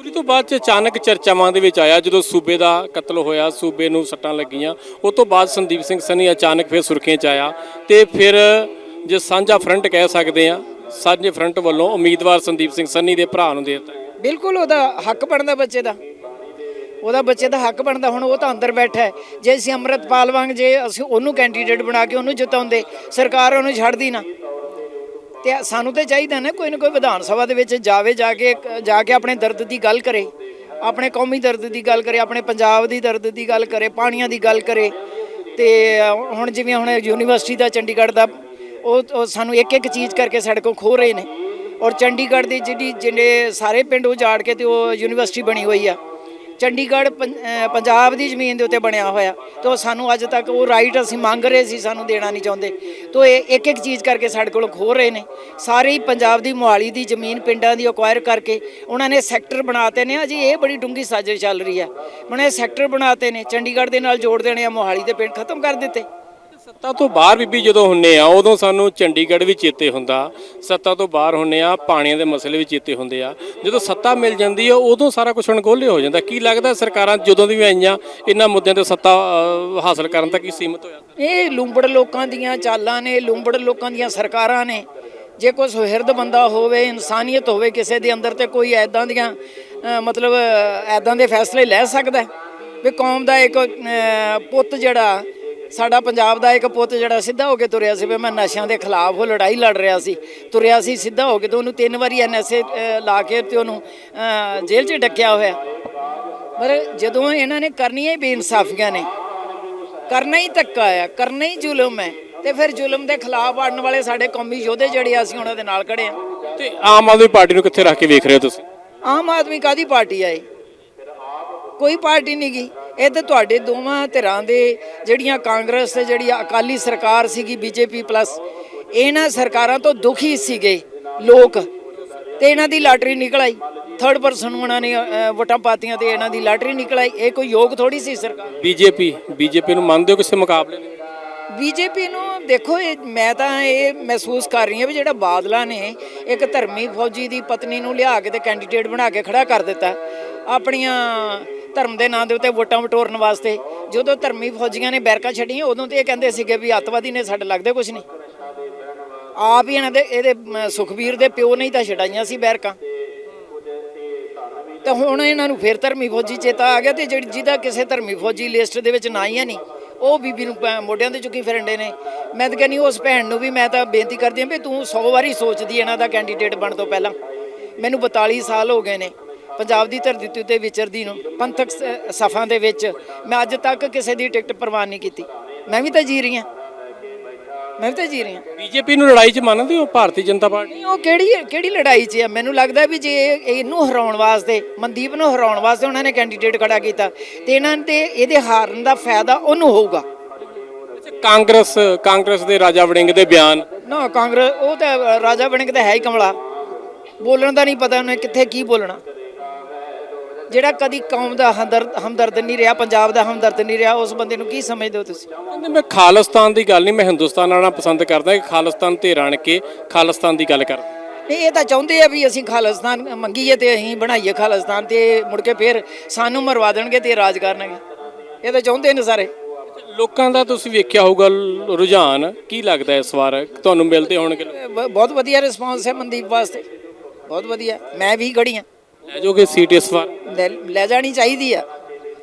ਸੂਰੀ ਤੋਂ ਬਾਅਦ ਚ ਅਚਾਨਕ ਚਰਚਾਵਾਂ ਦੇ ਵਿੱਚ ਆਇਆ? ਜਦੋਂ ਸੂਬੇ ਦਾ ਕਤਲ ਹੋਇਆ, ਸੂਬੇ ਨੂੰ ਸੱਟਾਂ ਲੱਗੀਆਂ ਉਸ ਤੋਂ ਬਾਅਦ ਸੰਦੀਪ ਸਿੰਘ ਸੰਨੀ ਅਚਾਨਕ ਫਿਰ ਸੁਰਖੀਆਂ ਚ ਆਇਆ ਤੇ ਫਿਰ ਜੇ ਸਾਂਝਾ ਫਰੰਟ ਕਹਿ ਸਕਦੇ ਆ ਸਾਂਝੇ ਫਰੰਟ ਵੱਲੋਂ ਉਮੀਦਵਾਰ ਸੰਦੀਪ ਸਿੰਘ ਸੰਨੀ ਦੇ ਭਰਾ ਨੂੰ ਦੇ ਦਿੱਤਾ ਬਿਲਕੁਲ ਉਹਦਾ ਹੱਕ ਬਣਦਾ ਬੱਚੇ ਦਾ। ਉਹਦਾ ਬੱਚੇ ਦਾ ਹੱਕ ਬਣਦਾ। ਹੁਣ ਉਹ ਤਾਂ ਅੰਦਰ ਬੈਠਾ ਹੈ। ਜੇ ਅਸੀਂ ਅੰਮ੍ਰਿਤਪਾਲ ਵਾਂਗ ਜੇ ਅਸੀਂ ਉਹਨੂੰ ਕੈਂਡੀਡੇਟ ਬਣਾ ਕੇ ਉਹਨੂੰ ਜਿਤਾਉਂਦੇ, ਸਰਕਾਰ ਉਹਨੂੰ ਛੱਡਦੀ ਨਾ। ਤੇ ਸਾਨੂੰ ਤੇ ਚਾਹੀਦਾ ਨਾ ਕੋਈ ਨਾ ਕੋਈ ਵਿਧਾਨ ਸਭਾ ਦੇ ਵਿੱਚ ਜਾਵੇ, ਜਾ ਕੇ ਜਾ ਕੇ ਆਪਣੇ ਦਰਦ ਦੀ ਗੱਲ ਕਰੇ। ਆਪਣੇ ਕੌਮੀ ਦਰਦ ਦੀ ਗੱਲ ਕਰੇ, ਆਪਣੇ ਪੰਜਾਬ ਦੀ ਦਰਦ ਦੀ ਗੱਲ ਕਰੇ, ਪਾਣੀਆਂ ਦੀ ਗੱਲ ਕਰੇ। ਤੇ ਹੁਣ ਜਿਵੇਂ ਹੁਣ ਯੂਨੀਵਰਸਿਟੀ ਦਾ ਚੰਡੀਗੜ੍ਹ ਦਾ, ਉਹ ਸਾਨੂੰ ਇੱਕ ਇੱਕ ਚੀਜ਼ ਕਰਕੇ ਸਾਡੇ ਕੋਲ ਖੋ ਰਹੇ ਨੇ। ਔਰ ਚੰਡੀਗੜ੍ਹ ਦੀ ਜਿਹੜੀ ਜਿਹੜੇ ਸਾਰੇ ਪਿੰਡ ਉਜਾੜ ਕੇ ਤੇ ਉਹ ਯੂਨੀਵਰਸਿਟੀ ਬਣੀ ਹੋਈ ਆ। ਚੰਡੀਗੜ੍ਹ ਪੰਜਾਬ ਦੀ ਜ਼ਮੀਨ ਦੇ ਉੱਤੇ ਬਣਿਆ ਹੋਇਆ। ਤੇ ਉਹ ਸਾਨੂੰ ਅੱਜ ਤੱਕ ਉਹ ਰਾਈਟ ਅਸੀਂ ਮੰਗ ਰਹੇ ਸੀ, ਸਾਨੂੰ ਦੇਣਾ ਨਹੀਂ ਚਾਹੁੰਦੇ। ਤੋ ਇਹ ਇੱਕ ਇੱਕ ਚੀਜ਼ ਕਰਕੇ ਸਾਡੇ ਕੋਲ ਖੋ ਰਹੇ ਨੇ। ਸਾਰੇ ਹੀ ਪੰਜਾਬ ਦੀ ਮੁਹਾਲੀ ਦੀ ਜ਼ਮੀਨ, ਪਿੰਡਾਂ ਦੀ ਅਕਵਾਇਰ ਕਰਕੇ ਉਹਨਾਂ ਨੇ ਸੈਕਟਰ ਬਣਾਤੇ ਨੇ। ਅਜੀ ਇਹ ਬੜੀ ਡੂੰਗੀ ਸਾਜ਼ਿਸ਼ ਚੱਲ ਰਹੀ ਆ ਬਣੇ ਸੈਕਟਰ ਬਣਾਤੇ ਨੇ, ਚੰਡੀਗੜ੍ਹ ਦੇ ਨਾਲ ਜੋੜ ਦੇਣੇ ਆ, ਮੁਹਾਲੀ ਦੇ ਪਿੰਡ ਖਤਮ ਕਰ ਦਿੱਤੇ। ਸੱਤਾ ਤੋਂ ਬਾਹਰ ਬੀਬੀ ਜਦੋਂ ਹੁੰਨੇ ਆ, ਉਦੋਂ ਸਾਨੂੰ ਚੰਡੀਗੜ੍ਹ ਵੀ ਚੇਤੇ ਹੁੰਦਾ। ਸੱਤਾ ਤੋਂ ਬਾਹਰ ਹੁੰਨੇ ਆ, ਪਾਣੀਆਂ ਦੇ ਮਸਲੇ ਵੀ ਚੇਤੇ ਹੁੰਦੇ ਆ। ਜਦੋਂ ਸੱਤਾ ਮਿਲ ਜਾਂਦੀ ਆ, ਉਦੋਂ ਸਾਰਾ ਕੁਝ ਅਣਗੋਲੇ ਹੋ ਜਾਂਦਾ। ਕੀ ਲੱਗਦਾ ਸਰਕਾਰਾਂ ਜਦੋਂ ਦੀ ਵੀ ਆਈਆਂ, ਇਹਨਾਂ ਮੁੱਦਿਆਂ ਤੇ ਸੱਤਾ ਹਾਸਲ ਕਰਨ ਤੱਕ ਹੀ ਸੀਮਿਤ ਹੋਇਆ? ਇਹ ਲੂੰਬੜ ਲੋਕਾਂ ਦੀਆਂ ਚਾਲਾਂ ਨੇ, ਲੂੰਬੜ ਲੋਕਾਂ ਦੀਆਂ ਸਰਕਾਰਾਂ ਨੇ। ਜੇ ਕੋਈ ਸੁਹਿਰਦ ਬੰਦਾ ਹੋਵੇ, ਇਨਸਾਨੀਅਤ ਹੋਵੇ, ਕਿਸੇ ਦੇ ਅੰਦਰ ਤੇ ਕੋਈ ਐਦਾਂ ਦੀਆਂ ਮਤਲਬ ਐਦਾਂ ਦੇ ਫੈਸਲੇ ਲੈ ਸਕਦਾ ਵੀ ਕੌਮ ਦਾ ਇੱਕ ਪੁੱਤ ਜਿਹੜਾ ਸਾਡਾ ਪੰਜਾਬ ਦਾ ਇੱਕ ਪੁੱਤ ਜਿਹੜਾ ਸਿੱਧਾ ਹੋ ਕੇ ਤੁਰਿਆ ਸੀ ਵੀ ਮੈਂ ਨਸ਼ਿਆਂ ਦੇ ਖਿਲਾਫ ਉਹ ਲੜਾਈ ਲੜ ਰਿਹਾ ਸੀ। ਤੁਰਿਆ ਸੀ ਸਿੱਧਾ ਹੋ ਕੇ ਤੇ ਉਹਨੂੰ ਤਿੰਨ ਵਾਰੀ ਐਨਐਸਏ ਲਾ ਕੇ ਤੇ ਉਹਨੂੰ ਜੇਲ੍ਹ 'ਚ ਡੱਕਿਆ ਹੋਇਆ। ਪਰ ਜਦੋਂ ਇਹਨਾਂ ਨੇ ਕਰਨੀਆਂ ਹੀ ਬੇਇਨਸਾਫੀਆਂ ਨੇ ਕਰਨਾ ਹੀ ਧੱਕਾ ਆ ਕਰਨਾ ਹੀ ਜ਼ੁਲਮ ਹੈ ਤੇ ਫਿਰ ਜ਼ੁਲਮ ਦੇ ਖਿਲਾਫ ਆੜਨ ਵਾਲੇ ਸਾਡੇ ਕੌਮੀ ਯੋਧੇ ਜਿਹੜੇ ਆ, ਅਸੀਂ ਉਹਨਾਂ ਦੇ ਨਾਲ ਖੜੇ ਆ। ਤੇ ਆਮ ਆਦਮੀ ਪਾਰਟੀ ਨੂੰ ਕਿੱਥੇ ਰੱਖ ਕੇ ਵੇਖ ਰਹੇ ਹੋ ਤੁਸੀਂ? ਆਮ ਆਦਮੀ ਕਾਦੀ ਪਾਰਟੀ ਆਏ ਕੋਈ ਪਾਰਟੀ ਨਹੀਂ ਗਈ। ਇਹ ਤਾਂ ਤੁਹਾਡੇ ਦੋਵਾਂ ਧਿਰਾਂ ਦੇ ਜਿਹੜੀਆਂ ਕਾਂਗਰਸ ਤੇ ਜਿਹੜੀ ਅਕਾਲੀ ਸਰਕਾਰ ਸੀਗੀ ਬੀਜੇਪੀ ਪਲੱਸ ਇਹਨਾਂ ਸਰਕਾਰਾਂ ਤੋਂ ਦੁਖੀ ਸੀਗੇ ਲੋਕ ਤੇ ਇਹਨਾਂ ਦੀ ਲਾਟਰੀ ਨਿਕਲ ਆਈ। ਥਰਡ ਪਰਸਨ ਉਹਨਾਂ ਨੇ ਅ, ਵੋਟਾਂ ਪਾਤੀਆਂ ਤੇ ਇਹਨਾਂ ਦੀ ਲਾਟਰੀ ਨਿਕਲ ਆਈ। ਇਹ ਕੋਈ ਯੋਗ ਥੋੜੀ ਸੀ ਸਰਕਾਰ? ਬੀਜੇਪੀ ਬੀਜੇਪੀ ਨੂੰ ਮੰਨਦੇ ਹੋ ਕਿਸੇ ਮੁਕਾਬਲੇ ਬੀਜੇਪੀ ਨੂੰ ਦੇਖੋ ਇਹ ਮੈਂ ਤਾਂ ਇਹ ਮਹਿਸੂਸ ਕਰ ਰਹੀ ਹਾਂ ਵੀ ਜਿਹੜਾ ਬਾਦਲਾ ਨੇ ਇੱਕ ਧਰਮੀ ਫੌਜੀ ਦੀ ਪਤਨੀ ਨੂੰ ਲਿਆ ਕੇ ਤੇ ਕੈਂਡੀਡੇਟ ਬਣਾ ਕੇ ਖੜਾ ਕਰ ਦਿੱਤਾ ਆਪਣੀਆਂ ਧਰਮ ਦੇ ਨਾਂ ਦੇ ਉੱਤੇ ਵੋਟਾਂ ਵਟੋਰਨ ਵਾਸਤੇ। ਜਦੋਂ ਧਰਮੀ ਫੌਜੀਆਂ ਨੇ ਬੈਰਕਾਂ ਛੱਡੀਆਂ ਉਦੋਂ ਤੇ ਇਹ ਕਹਿੰਦੇ ਸੀਗੇ ਵੀ ਅੱਤਵਾਦੀ ਨੇ ਸਾਡੇ ਲੱਗਦੇ ਕੁਝ ਨਹੀਂ। ਆਪ ਹੀ ਇਹਨਾਂ ਦੇ ਇਹਦੇ ਅਮ, ਸੁਖਬੀਰ ਦੇ ਪਿਓ ਨੇ ਹੀ ਤਾਂ ਛਡਾਈਆਂ ਸੀ ਬੈਰਕਾਂ। ਤਾਂ ਹੁਣ ਇਹਨਾਂ ਨੂੰ ਫਿਰ ਧਰਮੀ ਫੌਜੀ ਚੇਤਾ ਆ ਗਿਆ ਤੇ ਜਿਹੜੀ ਜਿਹਦਾ ਕਿਸੇ ਧਰਮੀ ਫੌਜੀ ਲਿਸਟ ਦੇ ਵਿੱਚ ਨਾ ਹੀ ਹੈ ਨਹੀਂ। ਉਹ ਬੀਬੀ ਨੂੰ ਭੈ- ਮੋਢਿਆਂ ਤੇ ਚੁੱਕੀ ਫਿਰੰਡੇ ਨੇ। ਮੈਂ ਤਾਂ ਕਹਿੰਦੀ ਉਸ ਭੈਣ ਨੂੰ ਵੀ ਮੈਂ ਤਾਂ ਬੇਨਤੀ ਕਰਦੀ ਹਾਂ ਵੀ ਤੂੰ 100 ਵਾਰੀ ਸੋਚਦੀ ਇਹਨਾਂ ਦਾ ਕੈਂਡੀਡੇਟ ਬਣ ਤੋਂ ਪਹਿਲਾਂ। ਮੈਨੂੰ 42 ਸਾਲ ਹੋ ਗਏ ਨੇ, ਪੰਜਾਬ ਦੀ ਧਰਤੀ ਤੇ ਉੱਤੇ ਵਿਚਰਦੀ ਨੂੰ, ਪੰਥਕ ਸ- ਸਫਾਂ ਦੇ ਵਿੱਚ। ਮੈਂ ਅੱਜ ਤੱਕ ਕਿਸੇ ਦੀ ਟਿਕਟ ਪ੍ਰਵਾਨ ਨਹੀਂ ਕੀਤੀ। ਮੈਂ ਵੀ ਤਾਂ ਜੀ ਰਹੀ ਹਾਂ। ਮੈਂ ਵੀ ਤਾਂ ਜੀ ਰਹੀ ਹਾਂ। ਬੀਜੇਪੀ ਨੂੰ ਲੜਾਈ 'ਚ ਮੰਨਦੇ ਹੋ ਭਾਰਤੀ ਜਨਤਾ ਪਾਰਟੀ? ਨਹੀਂ ਉਹ ਕਿਹੜੀ ਕਿਹੜੀ ਲੜਾਈ 'ਚ ਆ ਮੈਨੂੰ ਲੱਗਦਾ ਵੀ ਜੇ ਇਹ- ਇਹਨੂੰ ਹਰਾਉਣ ਵਾਸਤੇ ਮਨਦੀਪ ਨੂੰ ਹਰਾਉਣ ਵਾਸਤੇ ਉਹਨਾਂ ਨੇ ਕੈਂਡੀਡੇਟ ਖੜਾ ਕੀਤਾ ਤੇ ਇਹਨਾਂ ਤੇ ਇਹਦੇ ਹਾਰਨ ਦਾ ਫਾਇਦਾ ਉਹਨੂੰ ਹੋਊਗਾ। ਕਾਂਗਰਸ ਕਾਂਗਰਸ ਦੇ ਰਾਜਾ ਵੜਿੰਗ ਦੇ ਬਿਆਨ। ਨਾ ਕਾਂਗਰਸ ਉਹ ਤਾਂ ਰਾਜਾ ਕੇ ਤਾਂ ਹੈ ਹੀ ਕਮਲਾ। ਬੋਲਣ ਦਾ ਨਹੀਂ ਪਤਾ ਉਹਨੇ ਕਿੱਥੇ ਕੀ ਬੋਲਣਾ। ਜਿਹੜਾ ਕਦੀ ਕੌਮ ਦਾ ਹਮਦਰਦ ਹਮਦਰਦ ਨਹੀਂ ਰਿਹਾ ਪੰਜਾਬ ਦਾ ਹਮਦਰਦ ਨਹੀਂ ਰਿਹਾ ਉਸ ਬੰਦੇ ਨੂੰ ਕੀ ਸਮਝਦੇ ਹੋ ਤੁਸੀਂ? ਕਹਿੰਦੇ ਮੈਂ ਖਾਲਿਸਤਾਨ ਦੀ ਗੱਲ ਨਹੀਂ ਮੈਂ ਹਿੰਦੁਸਤਾਨ ਨਾਲ ਪਸੰਦ ਕਰਦਾ ਕਿ ਖਾਲਿਸਤਾਨ ਤੇ ਰਣ ਕੇ ਖਾਲਿਸਤਾਨ ਦੀ ਗੱਲ ਕਰਦਾ ਨਹੀਂ ਇਹ ਤਾਂ ਚਾਹੁੰਦੇ ਆ ਵੀ ਅਸੀਂ ਖਾਲਿਸਤਾਨ ਮੰਗੀਏ ਤੇ ਅਸੀਂ ਬਣਾਈਏ ਖਾਲਿਸਤਾਨ ਤੇ ਮੁੜ ਕੇ ਫਿਰ ਸਾਨੂੰ ਮਰਵਾ ਦੇਣਗੇ ਤੇ ਰਾਜ ਕਰਨਗੇ। ਇਹ ਤਾਂ ਚਾਹੁੰਦੇ ਨੇ ਸਾਰੇ। ਲੋਕਾਂ ਦਾ ਤੁਸੀਂ ਵੇਖਿਆ ਹੋਊਗਾ ਰੁਝਾਨ ਕੀ ਲੱਗਦਾ ਇਸ ਵਾਰ? ਤੁਹਾਨੂੰ ਮਿਲਦੇ ਹੋਣਗੇ ਬਹੁਤ ਵਧੀਆ ਰਿਸਪਾਂਸ ਹੈ ਮਨਦੀਪ ਵਾਸਤੇ। ਬਹੁਤ ਵਧੀਆ। ਮੈਂ ਵੀ ਹਾਂ। ਲੈ ਜਾਓਗੇ ਸੀਟ ਇਸ ਵਾਰ? ਲੈ- ਲੈ ਜਾਣੀ ਚਾਹੀਦੀ ਆ।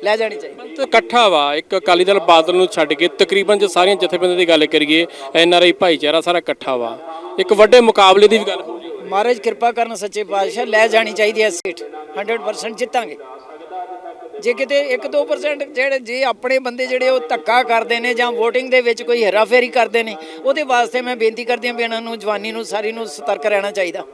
ਲੈ ਜਾਣੀ ਚਾਹੀਦੀ। ਤੇ ਇਕੱਠਾ ਵਾ ਇੱਕ ਅਕਾਲੀ ਦਲ ਬਾਦਲ ਨੂੰ ਛੱਡ ਕੇ ਤਕਰੀਬਨ ਜੇ ਸਾਰੀਆਂ ਜਥੇਬੰਦੀਆਂ ਦੀ ਗੱਲ ਕਰੀਏ ਐਨ ਆਰ ਆਈ ਭਾਈਚਾਰਾ ਸਾਰਾ ਇਕੱਠਾ ਵਾ। ਇੱਕ ਵੱਡੇ ਮੁਕਾਬਲੇ ਦੀ ਵੀ ਗੱਲ ਹੈ ਮਹਾਰਾਜ ਕਿਰਪਾ ਕਰਨ ਸੱਚੇ ਪਾਤਸ਼ਾਹ ਲੈ ਜਾਣੀ ਚਾਹੀਦੀ ਹੈ ਸੀਟ। 100% ਜਿੱਤਾਂਗੇ। ਜੇ ਕਿਤੇ 1-2% ਜਿਹੜੇ ਜੇ ਆਪਣੇ ਬੰਦੇ ਜਿਹੜੇ ਉਹ ਧੱਕਾ ਕਰਦੇ ਨੇ ਜਾਂ VOTING ਦੇ ਵਿੱਚ ਕੋਈ ਹੈਰਾਫੇਰੀ ਕਰਦੇ ਨੇ ਉਹਦੇ ਵਾਸਤੇ ਮੈਂ ਬੇਨਤੀ ਕਰਦੀ ਹਾਂ ਵੀ ਇਹਨਾਂ ਨੂੰ ਜਵਾਨੀ ਨੂੰ ਸਾਰੀ ਨੂੰ ਸਤਰਕ ਰਹਿਣਾ ਚਾਹੀਦਾ।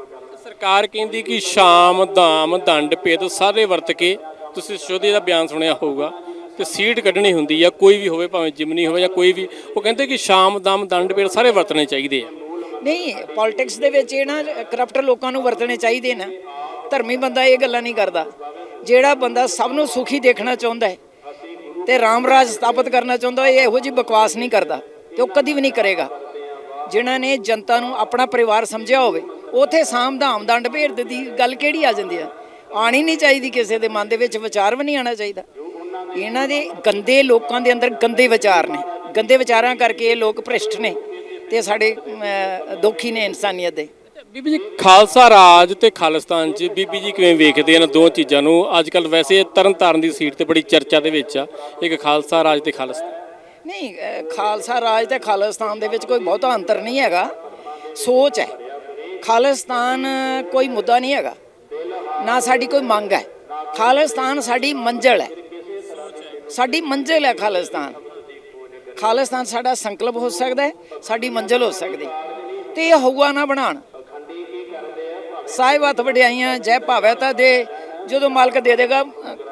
ਸਰਕਾਰ ਕਹਿੰਦੀ ਕਿ ਸ਼ਾਮ, ਦਾਮ, ਦੰਡ, ਭੇਦ ਸਾਰੇ ਵਰਤ ਕੇ ਤੁਸੀਂ ਸ਼ੋਧੀ ਦਾ ਬਿਆਨ ਸੁਣਿਆ ਹੋਊਗਾ ਤੇ ਸੀਟ ਕੱਢਣੀ ਹੁੰਦੀ ਆ, ਕੋਈ ਵੀ ਹੋਵੇ, ਭਾਵੇਂ ਜਿਮਨੀ ਹੋਵੇ ਜਾਂ ਕੋਈ ਵੀ, ਉਹ ਕਹਿੰਦੇ ਕਿ ਸ਼ਾਮ, ਦਾਮ, ਦੰਡ, ਭੇਦ ਸਾਰੇ ਵਰਤਣੇ ਚਾਹੀਦੇ ਆ। ਨਹੀਂ ਪੋਲਿਟਿਕਸ ਦੇ ਵਿੱਚ ਇਹ ਨਾ ਕਰਪਟ ਲੋਕਾਂ ਨੂੰ ਵਰਤਣੇ ਚਾਹੀਦੇ ਨਾ। ਧਰਮੀ ਬੰਦਾ ਇਹ ਗੱਲਾਂ ਨਹੀਂ ਕਰਦਾ। ਜਿਹੜਾ ਬੰਦਾ ਸਭ ਨੂੰ ਸੁਖੀ ਦੇਖਣਾ ਚਾਹੁੰਦਾ ਹੈ ਤੇ ਰਾਮ ਰਾਜ ਸਥਾਪਿਤ ਕਰਨਾ ਚਾਹੁੰਦਾ, ਇਹ ਇਹੋ ਜਿਹੀ ਬਕਵਾਸ ਨਹੀਂ ਕਰਦਾ ਤੇ ਉਹ ਕਦੀ ਵੀ ਨਹੀਂ ਕਰੇਗਾ। ਜਿਨ੍ਹਾਂ ਨੇ ਜਨਤਾ ਨੂੰ ਆਪਣਾ ਪਰਿਵਾਰ ਸਮਝਿਆ ਹੋਵੇ ਉਥੇ ਸਾਮ ਧਾਮ ਦੰਡ ਭੇਦ ਦੀ ਗੱਲ ਕਿਹੜੀ ਆ ਜਾਂਦੀ ਆ? ਆਣੀ ਨਹੀਂ ਚਾਹੀਦੀ ਕਿਸੇ ਦੇ ਮਨ ਦੇ ਵਿੱਚ ਵਿਚਾਰ ਵੀ ਨਹੀਂ ਆਣਾ ਚਾਹੀਦਾ। ਇਹਨਾਂ ਦੇ ਗੰਦੇ ਲੋਕਾਂ ਦੇ ਅੰਦਰ ਗੰਦੇ ਵਿਚਾਰ ਨੇ। ਗੰਦੇ ਵਿਚਾਰਾਂ ਕਰਕੇ ਇਹ ਲੋਕ ਭ੍ਰਿਸ਼ਟ ਨੇ ਤੇ ਸਾਡੇ ਦੁਖੀ ਨੇ ਇਨਸਾਨੀਅਤ ਦੇ। ਬੀਬੀ ਜੀ ਖਾਲਸਾ ਰਾਜ ਤੇ ਖਾਲਿਸਤਾਨ ਚ ਬੀਬੀ ਜੀ ਕਿਵੇਂ ਵੇਖਦੇ ਇਹਨਾਂ ਦੋ ਚੀਜ਼ਾਂ ਨੂੰ? ਅੱਜ ਕੱਲ ਵੈਸੇ ਤਰਨਤਾਰਨ ਦੀ ਸੀਟ ਤੇ ਬੜੀ ਚਰਚਾ ਦੇ ਵਿੱਚ ਆ। ਇੱਕ ਖਾਲਸਾ ਰਾਜ ਤੇ ਖਾਲਿਸਤਾਨ। ਨਹੀਂ ਖਾਲਸਾ ਰਾਜ ਤੇ ਖਾਲਿਸਤਾਨ ਦੇ ਵਿੱਚ ਕੋਈ ਬਹੁਤਾ ਅੰਤਰ ਨਹੀਂ ਹੈਗਾ। ਸੋਚ ਹੈ। ਖਾਲਿਸਤਾਨ ਕੋਈ ਮੁੱਦਾ ਨਹੀਂ ਹੈਗਾ। ਨਾ ਸਾਡੀ ਕੋਈ ਮੰਗ ਹੈ। ਖਾਲਿਸਤਾਨ ਸਾਡੀ ਮੰਜ਼ਲ ਹੈ। ਸਾਡੀ ਮੰਜ਼ਿਲ ਹੈ ਖਾਲਿਸਤਾਨ। ਖਾਲਿਸਤਾਨ ਸਾਡਾ ਸੰਕਲਪ ਹੋ ਸਕਦਾ ਹੈ ਸਾਡੀ ਮੰਜ਼ਿਲ ਹੋ ਸਕਦੀ। ਤੇ ਇਹ ਹਊਆ ਨਾ ਬਣਾਉਣ। ਸਾਹਿਬ ਹੱਥ ਵਡਿਆਈਆਂ ਜੈ ਭਾਵੈ ਤਾਂ ਦੇ ਜਦੋਂ ਮਾਲਕ ਦੇ ਦੇਗਾ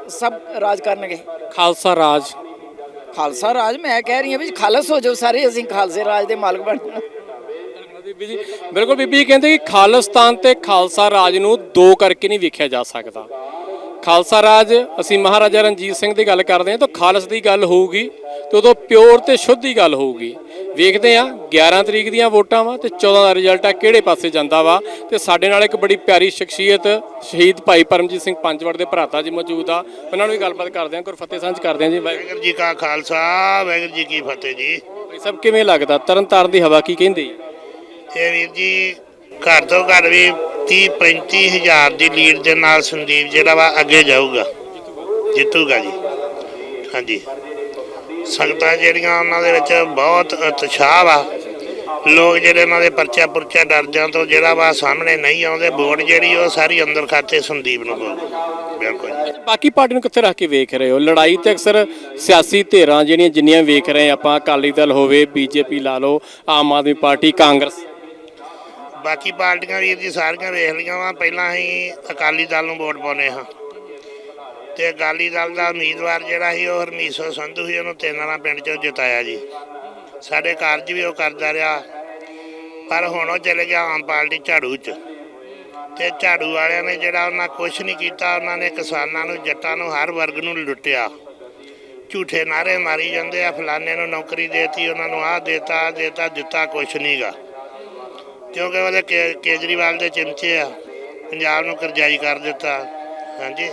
ਸਭ ਰਾਜ ਕਰਨਗੇ। ਖਾਲਸਾ ਰਾਜ। ਖਾਲਸਾ ਰਾਜ ਮੈਂ ਕਹਿ ਰਹੀ ਹਾਂ ਵੀ ਖਾਲਸ ਹੋ ਜਾਓ ਸਾਰੇ ਅਸੀਂ ਖਾਲਸੇ ਰਾਜ ਦੇ ਮਾਲਕ ਬਣ ਜਾਣਾ ਬੀਬੀ ਜੀ। ਬਿਲਕੁਲ ਬੀਬੀ ਜੀ ਕਹਿੰਦੇ ਕਿ ਖਾਲਿਸਤਾਨ ਤੇ ਖਾਲਸਾ ਰਾਜ ਨੂੰ ਦੋ ਕਰਕੇ ਨਹੀਂ ਵੇਖਿਆ ਜਾ ਸਕਦਾ। ਖਾਲਸਾ ਰਾਜ ਅਸੀਂ ਮਹਾਰਾਜਾ ਰਣਜੀਤ ਸਿੰਘ ਦੀ ਗੱਲ ਕਰਦੇ ਹਾਂ ਤਾਂ ਖਾਲਸ ਦੀ ਗੱਲ ਹੋਊਗੀ ਤੇ ਉਦੋਂ ਪਿਓਰ ਤੇ ਸ਼ੁੱਧ ਦੀ ਗੱਲ ਹੋਊਗੀ। ਵੇਖਦੇ ਆ 11 ਤਰੀਕ ਦੀਆਂ ਵੋਟਾਂ ਵਾ ਤੇ 14 ਦਾ ਰਿਜ਼ਲਟ ਆ ਕਿਹੜੇ ਪਾਸੇ ਜਾਂਦਾ ਵਾ। ਤੇ ਸਾਡੇ ਨਾਲ ਇੱਕ ਬੜੀ ਪਿਆਰੀ ਸ਼ਖਸੀਅਤ ਸ਼ਹੀਦ ਭਾਈ ਪਰਮਜੀਤ ਸਿੰਘ ਪੰਜਵੜ ਦੇ ਭਰਾਤਾ ਜੀ ਮੌਜੂਦ ਆ। ਉਹਨਾਂ ਨਾਲ ਵੀ ਗੱਲਬਾਤ ਕਰਦੇ ਆ ਗੁਰਫਤਿਹ ਸਾਂਝ ਕਰਦੇ ਆ ਜੀ ਵਾਹਿਗੁਰੂ। ਵਾਹਿਗੁਰੂ ਜੀ ਕਾ ਖਾਲਸਾ ਵਾਹਿਗੁਰੂ ਜੀ ਕੀ ਫਤਿਹ ਜੀ। ਭਾਈ ਸਾਹਿਬ ਕਿਵੇਂ ਲੱਗਦਾ? ਤਰਨਤਾਰਨ ਦੀ ਹਵਾ ਕੀ ਕਹਿੰਦੀ? ਇਹ ਵੀਰ ਜੀ, ਘਰ ਤੋਂ ਘਰ ਵੀ 30 35 ਹਜ਼ਾਰ ਦੀ ਲੀਡ ਦੇ ਨਾਲ ਸੰਦੀਪ ਜਿਹੜਾ ਵਾ ਅੱਗੇ ਜਾਊਗਾ, ਜਿੱਤੂਗਾ ਜੀ। ਹਾਂਜੀ। ਸੰਗਤਾਂ ਜਿਹੜੀਆਂ ਉਹਨਾਂ ਦੇ ਵਿੱਚ ਬਹੁਤ ਉਤਸ਼ਾਹ ਵਾ। ਲੋਕ ਜਿਹੜੇ ਉਹਨਾਂ ਦੇ ਪਰਚਾ ਪੁਰਚਾ ਡਰਦਿਆਂ ਤੋਂ ਜਿਹੜਾ ਵਾ ਸਾਹਮਣੇ ਨਹੀਂ ਆਉਂਦੇ, ਵੋਟ ਜਿਹੜੀ ਉਹ ਸਾਰੀ ਅੰਦਰ ਖਾਤੇ ਸੰਦੀਪ ਨੂੰ ਪਊਗੀ ਬਿਲਕੁਲ ਬਾਕੀ ਪਾਰਟੀ ਨੂੰ ਕਿੱਥੇ ਰੱਖ ਕੇ ਵੇਖ ਰਹੇ ਹੋ? ਲੜਾਈ ਤੇ ਅਕਸਰ ਸਿਆਸੀ ਧਿਰਾਂ ਜਿਹੜੀਆਂ ਜਿੰਨੀਆਂ ਵੇਖ ਰਹੇ ਆਪਾਂ, ਅਕਾਲੀ ਦਲ ਹੋਵੇ, ਬੀਜੇਪੀ ਲਾ ਲਓ, ਆਮ ਆਦਮੀ ਪਾਰਟੀ, ਕਾਂਗਰਸ। ਬਾਕੀ ਪਾਰਟੀਆਂ ਵੀਰ ਜੀ ਸਾਰੀਆਂ ਵੇਖ ਲਈਆਂ ਵਾ, ਪਹਿਲਾਂ ਅਸੀਂ ਅਕਾਲੀ ਦਲ ਨੂੰ ਵੋਟ ਪਾਉਨੇ ਹਾਂ। ਤੇ ਅਕਾਲੀ ਦਲ ਦਾ ਉਮੀਦਵਾਰ ਜਿਹੜਾ ਸੀ ਉਹ ਹਰਮੀਸੋ ਸੰਧੂ ਸੀ, ਉਹਨੂੰ ਤੇਨਾਲਾ ਪਿੰਡ ਚੋਂ ਜਿਤਾਇਆ ਜੀ। ਸਾਡੇ ਕਾਰਜ ਵੀ ਉਹ ਕਰਦਾ ਰਿਹਾ, ਪਰ ਹੁਣ ਉਹ ਚਲੇ ਗਿਆ ਆਮ ਪਾਰਟੀ ਝਾੜੂ 'ਚ। ਤੇ ਝਾੜੂ ਵਾਲਿਆਂ ਨੇ ਜਿਹੜਾ ਉਹਨਾਂ ਕੁਝ ਨਹੀਂ ਕੀਤਾ, ਉਹਨਾਂ ਨੇ ਕਿਸਾਨਾਂ ਨੂੰ, ਜੱਟਾਂ ਨੂੰ, ਹਰ ਵਰਗ ਨੂੰ ਲੁੱਟਿਆ। ਝੂਠੇ ਨਾਰੇ ਮਾਰੀ ਜਾਂਦੇ ਆ, ਫਲਾਣੇ ਨੂੰ ਨੌਕਰੀ ਦੇਤੀ, ਉਹਨਾਂ ਨੂੰ ਆਹ ਦੇਤਾ ਆਹ ਦੇਤਾ, ਦਿੱਤਾ ਕੁਛ ਨਹੀਂਗਾ ਕਿਉਂਕਿ ਉਹਦੇ ਕੇ- ਕੇਜਰੀਵਾਲ ਦੇ ਚਿਮਚੇ ਆ। ਪੰਜਾਬ ਨੂੰ ਕਰਜ਼ਾਈ ਕਰ ਦਿੱਤਾ। ਹਾਂਜੀ।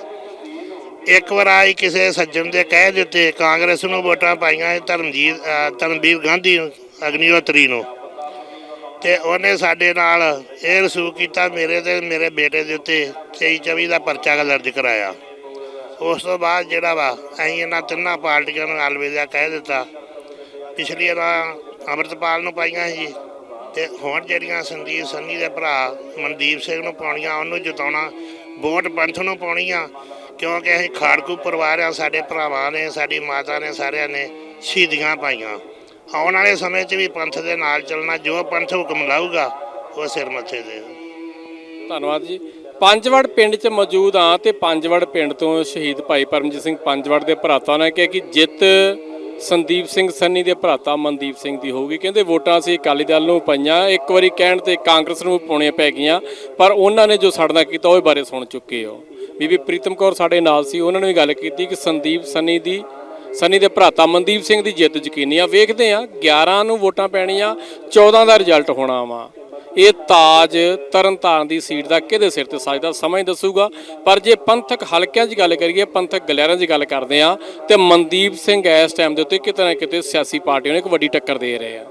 ਇੱਕ ਵਾਰ ਆਈ ਕਿਸੇ ਸੱਜਣ ਦੇ ਕਹਿ ਦਿੱਤੇ ਕਾਂਗਰਸ ਨੂੰ ਵੋਟਾਂ ਪਾਈਆਂ ਸੀ ਧਰਮਜੀਤ ਅਹ ਧਰਮਵੀਰ ਗਾਂਧੀ ਨੂੰ, ਅਗਨੀਹੋਤਰੀ ਨੂੰ। ਤੇ ਉਹਨੇ ਸਾਡੇ ਨਾਲ ਇਹ ਰਸੂ ਕੀਤਾ ਮੇਰੇ ਤੇ ਮੇਰੇ ਬੇਟੇ ਦੇ ਉੱਤੇ 23 24 ਦਾ ਪਰਚਾ ਦਰਜ ਕਰਾਇਆ। ਉਸ ਤੋਂ ਬਾਅਦ ਜਿਹੜਾ ਵਾ ਅਸੀਂ ਇਹਨਾਂ ਤਿੰਨਾਂ ਪਾਰਟੀਆਂ ਨੂੰ ਅਲਵਿਦਾ ਕਹਿ ਦਿੱਤਾ। ਪਿਛਲੀ ਵਾਰ ਅੰਮ੍ਰਿਤਪਾਲ ਨੂੰ ਪਾਈਆਂ ਸੀ ਤੇ ਹੁਣ ਜਿਹੜੀਆਂ ਸੰਦੀਪ ਸੰਨੀ ਦੇ ਭਰਾ ਮਨਦੀਪ ਸਿੰਘ ਨੂੰ ਪਾਉਣੀਆਂ, ਉਹਨੂੰ ਜਿਤਾਉਣਾ, ਵੋਟ ਪੰਥ ਨੂੰ ਪਾਉਣੀਆਂ, ਕਿਉਂਕਿ ਅਸੀਂ ਖਾੜਕੂ ਪਰਿਵਾਰ ਆ, ਸਾਡੇ ਭਰਾਵਾਂ ਨੇ, ਸਾਡੀ ਮਾਤਾ ਨੇ, ਸਾਰਿਆਂ ਨੇ ਸ਼ਹੀਦੀਆਂ ਪਾਈਆਂ। ਆਉਣ ਵਾਲੇ ਸਮੇਂ 'ਚ ਵੀ ਪੰਥ ਦੇ ਨਾਲ ਚੱਲਣਾ, ਜੋ ਪੰਥ ਹੁਕਮ ਲਾਊਗਾ, ਉਹ ਸਿਰ ਮੱਥੇ ਦੇ ਧੰਨਵਾਦ ਜੀ। ਪੰਜਵੜ ਪਿੰਡ 'ਚ ਮੌਜੂਦ ਆ ਤੇ ਪੰਜਵੜ ਪਿੰਡ ਤੋਂ ਸ਼ਹੀਦ ਭਾਈ ਪਰਮਜੀਤ ਸਿੰਘ ਪੰਜਵੜ ਦੇ ਭਰਾਤਾ ਨੇ ਕਿਹਾ ਕਿ ਜਿੱਤ ਸੰਦੀਪ ਸਿੰਘ ਸੰਨੀ ਦੇ ਭਰਾਤਾ ਮਨਦੀਪ ਸਿੰਘ ਦੀ ਹੋਊਗੀ। ਕਹਿੰਦੇ ਵੋਟਾਂ ਅਸੀਂ ਅਕਾਲੀ ਦਲ ਨੂੰ ਪਾਈਆਂ। ਇੱਕ ਵਾਰੀ ਕਹਿਣ ਤੇ ਕਾਂਗਰਸ ਨੂੰ ਪਾਉਣੀਆਂ ਪੈ ਗਈਆਂ। ਪਰ ਉਹਨਾਂ ਨੇ ਜੋ ਸਾਡੇ ਕੀਤਾ, ਉਹ ਬਾਰੇ ਸੁਣ ਚੁੱਕੇ ਹੋ। ਬੀਬੀ ਪ੍ਰੀਤਮ ਕੌਰ ਸਾਡੇ ਨਾਲ ਸੀ। ਉਹਨਾਂ ਨੇ ਵੀ ਗੱਲ ਕੀਤੀ ਕਿ ਸੰਦੀਪ ਸੰਨੀ ਦੀ, ਸੰਨੀ ਦੇ ਭਰਾਤਾ ਮਨਦੀਪ ਸਿੰਘ ਦੀ ਜਿੱਤ ਯਕੀਨੀ ਆ। ਵੇਖਦੇ ਆ 11 ਨੂੰ ਵੋਟਾਂ ਪੈਣੀਆਂ 14 ਦਾ ਰਿਜ਼ਲਟ ਹੋਣਾ ਵਾ। ਇਹ ਤਾਜ ਤਰਨਤਾਰਨ ਦੀ ਸੀਟ ਦਾ ਕਿਹਦੇ ਸਿਰ ਤੇ ਸਾਜਦਾ ਸਮਾਂ ਹੀ ਦੱਸੂਗਾ। ਪਰ ਜੇ ਪੰਥਕ ਹਲਕਿਆਂ 'ਚ ਗੱਲ ਕਰੀਏ, ਪੰਥਕ ਗਲਿਆਰਾਂ 'ਚ ਗੱਲ ਕਰਦੇ ਆ ਤੇ ਮਨਦੀਪ ਸਿੰਘ ਇਸ ਟਾਈਮ ਦੇ ਉੱਤੇ ਕਿਤੇ ਨਾ ਕਿਤੇ ਸਿਆਸੀ ਪਾਰਟੀਆਂ ਨੂੰ ਇੱਕ ਵੱਡੀ ਟੱਕਰ ਦੇ ਰਹੇ ਆ।